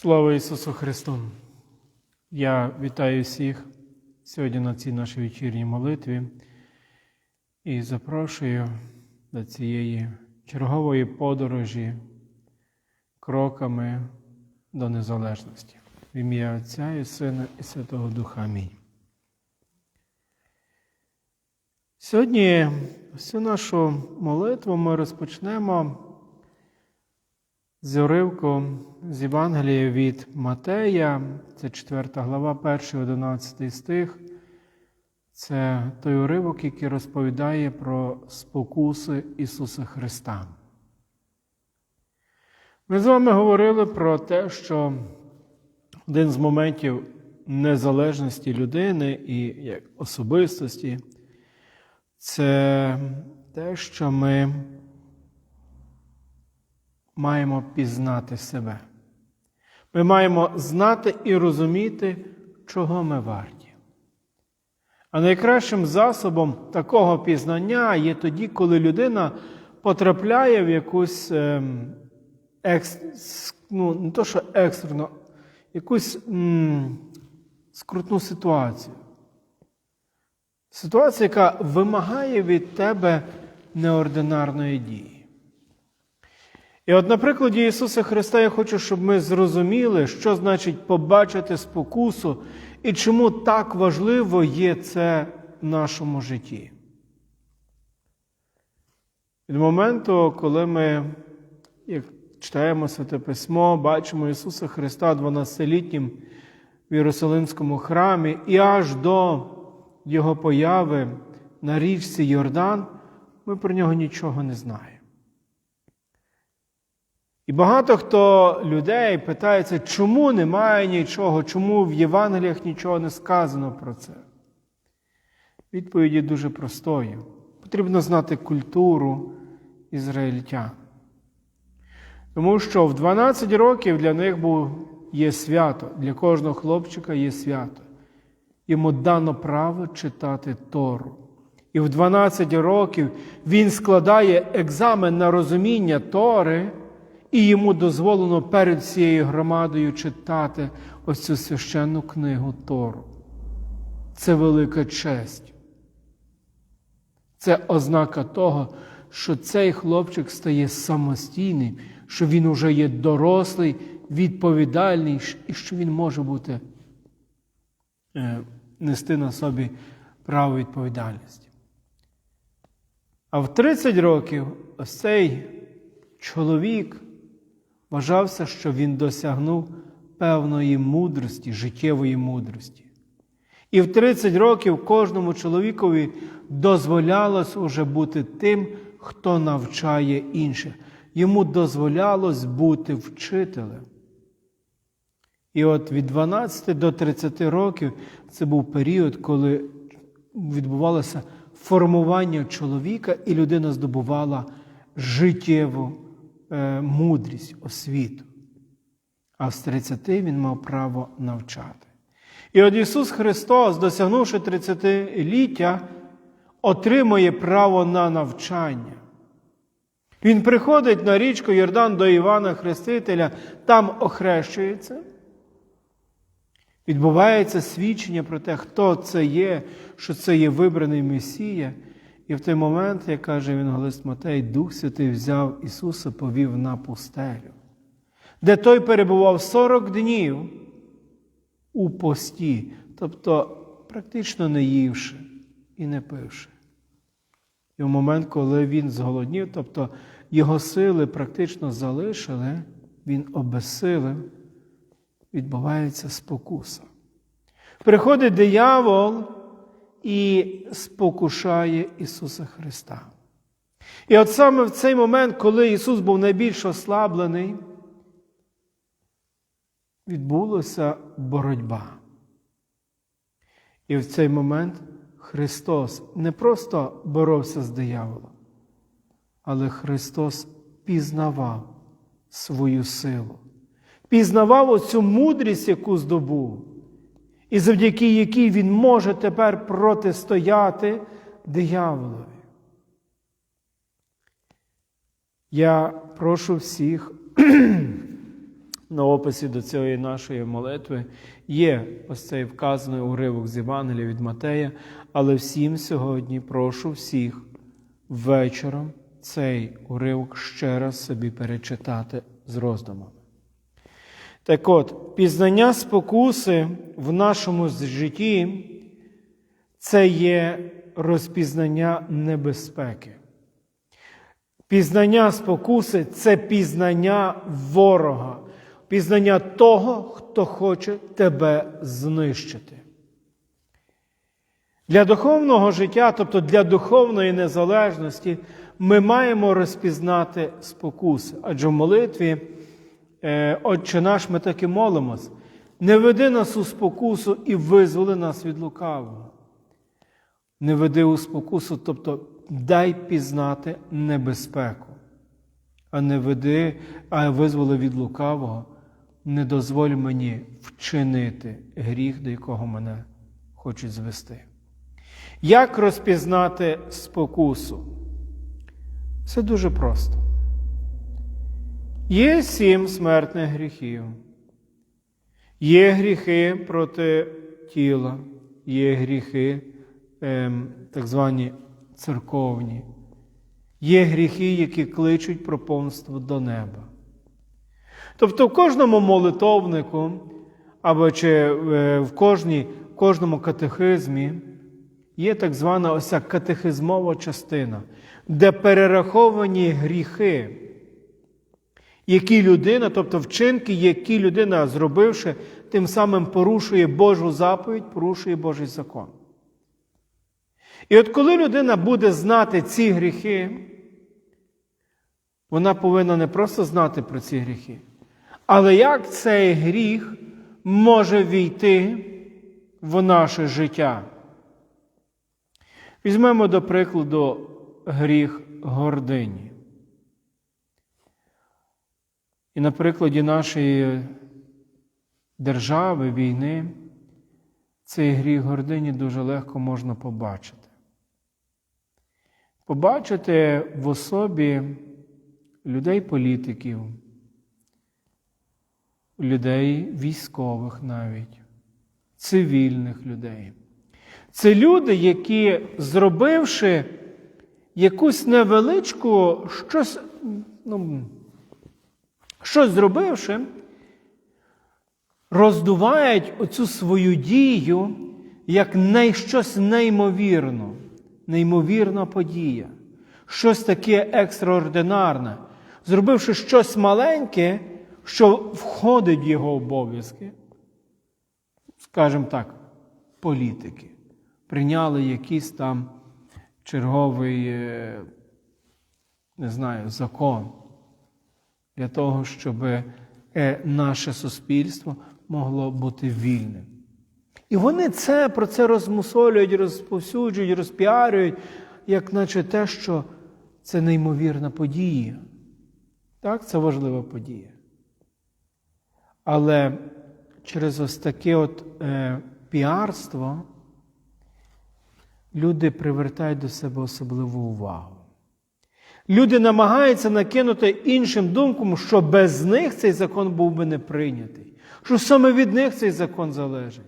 Слава Ісусу Христу! Я вітаю всіх сьогодні на цій нашій вечірній молитві і запрошую до цієї чергової подорожі кроками до незалежності. В ім'я Отця і Сина і Святого Духа. Амінь. Сьогодні всю нашу молитву ми розпочнемо з уривку з Євангелія від Матея, це 4 глава, 1, 11 стих. Це той уривок, який розповідає про спокуси Ісуса Христа. Ми з вами говорили про те, що один з моментів незалежності людини і як особистості це те, що ми маємо пізнати себе. Ми маємо знати і розуміти, чого ми варті. А найкращим засобом такого пізнання є тоді, коли людина потрапляє в якусь ем, екс, ну, не то, що екстрено, якусь м, скрутну ситуацію. Ситуація, яка вимагає від тебе неординарної дії. І от на прикладі Ісуса Христа я хочу, щоб ми зрозуміли, що значить побачити спокусу і чому так важливо є це в нашому житті. Від моменту, коли ми як читаємо Святе Письмо, бачимо Ісуса Христа 12-літнім в Єрусалимському храмі і аж до Його появи на річці Йордан, ми про нього нічого не знаємо. І багато хто людей питається, чому немає нічого, чому в Євангеліях нічого не сказано про це. Відповіді дуже простою. Потрібно знати культуру ізраїльтян. Тому що в 12 років для них є свято, для кожного хлопчика є свято. Йому дано право читати Тору. І в 12 років він складає екзамен на розуміння Тори. І йому дозволено перед всією громадою читати ось цю священну книгу Тору. Це велика честь. Це ознака того, що цей хлопчик стає самостійним, що він уже є дорослий, відповідальний і що він може бути нести на собі право відповідальності. А в 30 років ось цей чоловік вважався, що він досягнув певної мудрості, життєвої мудрості. І в 30 років кожному чоловікові дозволялось уже бути тим, хто навчає інших. Йому дозволялось бути вчителем. І от від 12 до 30 років це був період, коли відбувалося формування чоловіка, і людина здобувала життєву мудрість, освіту. А з 30 він мав право навчати. І от Ісус Христос, досягнувши 30-ліття, отримує право на навчання. Він приходить на річку Йордан до Івана Хрестителя, там охрещується. Відбувається свідчення про те, хто це є, що це є вибраний Месія. І в той момент, як каже Євангелист Матей, Дух Святий взяв Ісуса, повів на пустелю, де той перебував 40 днів у пості, тобто практично не ївши і не пивши. І в момент, коли він зголоднів, тобто його сили практично залишили, він обезсилив, відбувається спокуса. Приходить диявол і спокушає Ісуса Христа. І от саме в цей момент, коли Ісус був найбільш ослаблений, відбулася боротьба. І в цей момент Христос не просто боровся з дияволом, але Христос пізнавав свою силу, пізнавав оцю мудрість, яку здобув і завдяки якій він може тепер протистояти дияволові. Я прошу всіх на описі до цієї нашої молитви є ось цей вказаний уривок з Євангелія від Матея, але всім сьогодні прошу всіх вечором цей уривок ще раз собі перечитати з роздумами. Так от, пізнання спокуси в нашому житті це є розпізнання небезпеки. Пізнання спокуси це пізнання ворога, пізнання того, хто хоче тебе знищити. Для духовного життя, тобто для духовної незалежності, ми маємо розпізнати спокуси. Адже в молитві, Отче наш, ми так і молимось. Не веди нас у спокусу і визволи нас від лукавого. Не веди у спокусу, тобто дай пізнати небезпеку, а не веди, а визволи від лукавого, не дозволь мені вчинити гріх, до якого мене хочуть звести. Як розпізнати спокусу? Це дуже просто. Є сім смертних гріхів. Є гріхи проти тіла, є гріхи ем, так звані церковні, є гріхи, які кличуть про помство до неба. Тобто в кожному молитовнику або чи е, в кожній, в кожному катехизмі є так звана ось катехизмова частина, де перераховані гріхи, які людина, тобто вчинки, які людина, зробивши, тим самим порушує Божу заповідь, порушує Божий закон. І от коли людина буде знати ці гріхи, вона повинна не просто знати про ці гріхи, але як цей гріх може війти в наше життя. Візьмемо до прикладу гріх гордині. І на прикладі нашої держави, війни, цей гріх гордині дуже легко можна побачити. Побачити в особі людей-політиків, людей військових навіть, цивільних людей. Це люди, які, зробивши якусь невеличку, щось, ну, щось зробивши, роздувають оцю свою дію як най, щось неймовірно, неймовірна подія, щось таке екстраординарне, зробивши щось маленьке, що входить в його обов'язки, скажімо так, політики, прийняли якийсь там черговий, е, не знаю, закон для того, щоб е, наше суспільство могло бути вільним. І вони це, про це розмусолюють, розповсюджують, розпіарюють, як наче те, що це неймовірна подія. Так, це важлива подія. Але через ось таке от е, піарство люди привертають до себе особливу увагу. Люди намагаються накинути іншим думкам, що без них цей закон був би не прийнятий, що саме від них цей закон залежить.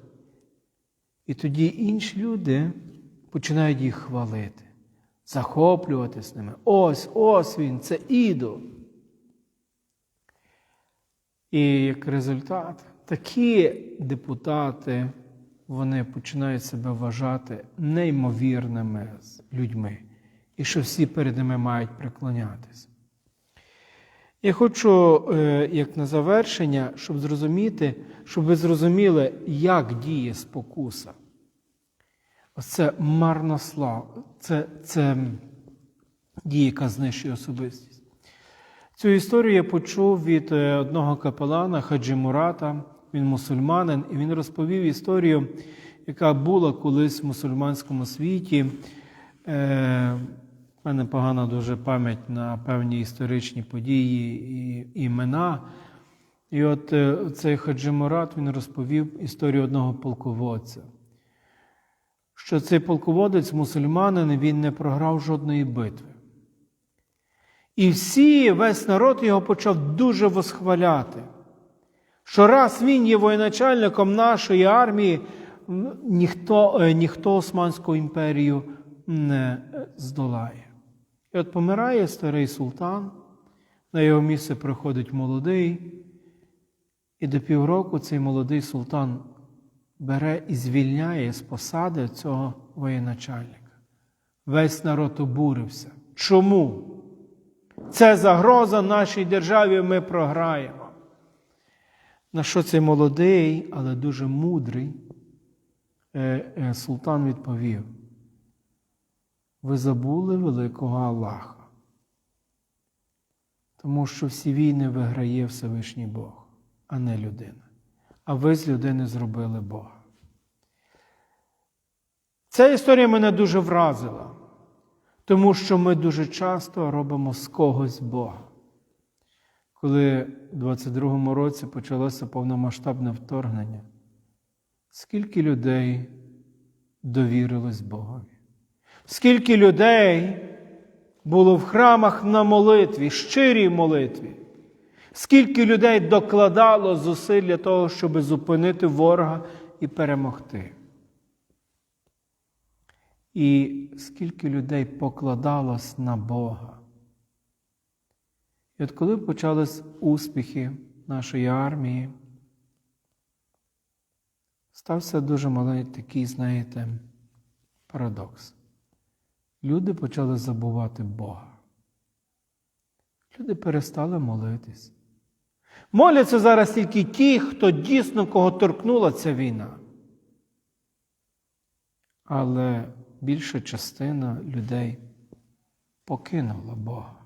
І тоді інші люди починають їх хвалити, захоплюватися ними. Ось, ось він, це ідол. І як результат, такі депутати вони починають себе вважати неймовірними людьми, і що всі перед ними мають преклонятися. Я хочу, е, як на завершення, щоб зрозуміти, щоб ви зрозуміли, як діє спокуса. Оце марнослав, це, це дія, яка знищує особистість. Цю історію я почув від е, одного капелана Хаджі Мурата, він мусульманин, і він розповів історію, яка була колись в мусульманському світі. У мене погана дуже пам'ять на певні історичні події і імена. І от е, цей Хаджі Мурат, він розповів історію одного полководця. Що цей полководець, мусульманин, він не програв жодної битви. І всі, весь народ його почав дуже восхваляти. що раз він є воєначальником нашої армії, ніхто, е, ніхто Османську імперію не е, здолає. І от помирає старий султан, на його місце приходить молодий, і до півроку цей молодий султан бере і звільняє з посади цього воєначальника. Весь народ обурився. Чому? Це загроза нашій державі, ми програємо. На що цей молодий, але дуже мудрий е, е, султан відповів: ви забули великого Аллаха, тому що всі війни виграє Всевишній Бог, а не людина. А ви з людини зробили Бога. Ця історія мене дуже вразила, тому що ми дуже часто робимо з когось Бога. Коли в 22-му році почалося повномасштабне вторгнення, скільки людей довірилось Богові? Скільки людей було в храмах на молитві, щирій молитві? Скільки людей докладало зусиль для того, щоб зупинити ворога і перемогти? І скільки людей покладалось на Бога? І от коли почались успіхи нашої армії, стався дуже маленький такий, знаєте, парадокс. Люди почали забувати Бога. Люди перестали молитись. Моляться зараз тільки ті, хто дійсно кого торкнула ця війна. Але більша частина людей покинула Бога.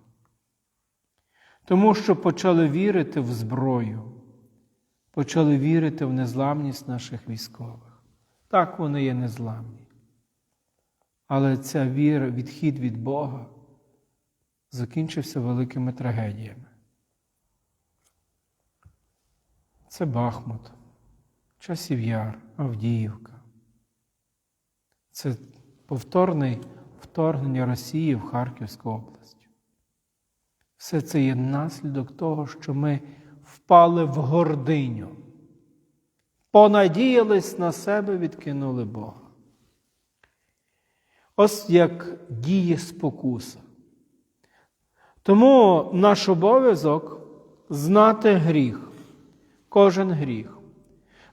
Тому що почали вірити в зброю, почали вірити в незламність наших військових. Так вони є незламні. Але ця віра, відхід від Бога закінчився великими трагедіями. Це Бахмут, Часів Яр, Авдіївка. Це повторне вторгнення Росії в Харківську область. Все це є наслідок того, що ми впали в гординю, понадіялись на себе, відкинули Бога. Ось як діє спокуса. Тому наш обов'язок знати гріх, кожен гріх,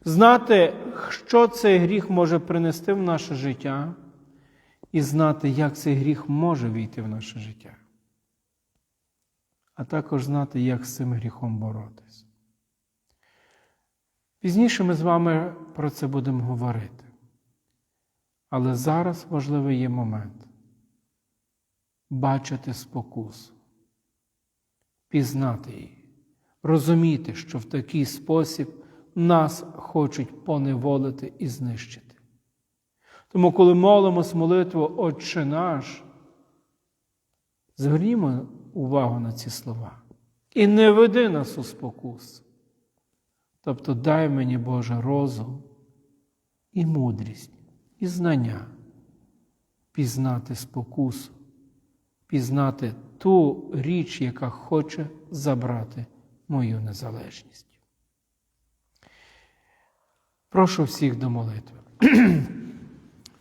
знати, що цей гріх може принести в наше життя, і знати, як цей гріх може війти в наше життя, а також знати, як з цим гріхом боротись. Пізніше ми з вами про це будемо говорити. Але зараз важливий є момент бачити спокусу, пізнати її, розуміти, що в такий спосіб нас хочуть поневолити і знищити. Тому, коли молимось молитву Отче наш, звернімо увагу на ці слова. І не веди нас у спокус. Тобто дай мені Боже розум і мудрість і знання пізнати спокусу, пізнати ту річ, яка хоче забрати мою незалежність. Прошу всіх до молитви.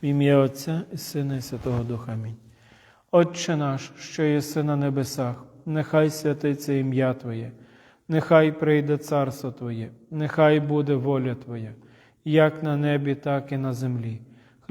В ім'я Отця і Сина, і Святого Духа. Амінь. Отче наш, що єси на небесах, нехай святиться ім'я Твоє, нехай прийде царство Твоє, нехай буде воля Твоя, як на небі, так і на землі.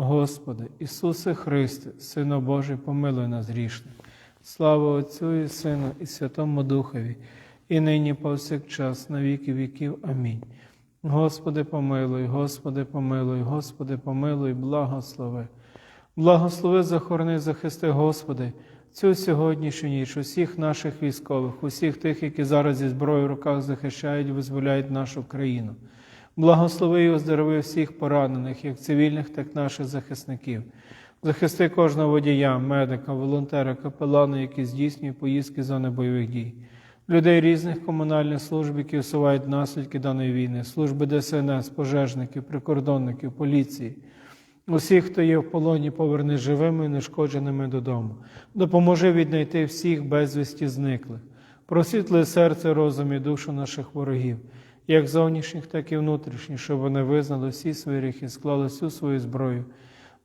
Господи, Ісусе Христе, Сину Божий, помилуй нас грішних. Слава Отцю і Сину, і Святому Духові, і нині повсякчас, на віки віків. Амінь. Господи, помилуй, Господи, помилуй, Господи, помилуй, благослови. Благослови, захорони, захисти, Господи, цю сьогоднішню ніч, усіх наших військових, усіх тих, які зараз зі зброєю в руках захищають, визволяють нашу країну. Благослови і оздорови всіх поранених, як цивільних, так і наших захисників. Захисти кожного водія, медика, волонтера, капелана, які здійснюють поїздки зони бойових дій, людей різних комунальних служб, які усувають наслідки даної війни, служби ДСНС, пожежників, прикордонників, поліції. Усіх, хто є в полоні, поверни живими і нешкодженими додому. Допоможи віднайти всіх безвісті зниклих. Просвітли серце, розум і душу наших ворогів, як зовнішніх, так і внутрішніх, щоб вони визнали всі свої гріхи, склали всю свою зброю,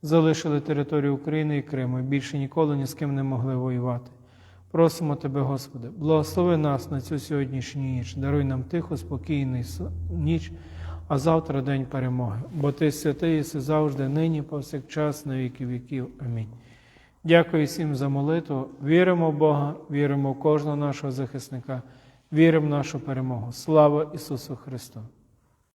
залишили територію України і Криму і більше ніколи ні з ким не могли воювати. Просимо Тебе, Господи, благослови нас на цю сьогоднішню ніч, даруй нам тиху, спокійну ніч, а завтра день перемоги. Бо Ти святий єси завжди, нині, повсякчас, на віки віків. Амінь. Дякую всім за молитву. Віримо в Бога, віримо в кожного нашого захисника, віримо в нашу перемогу. Слава Ісусу Христу!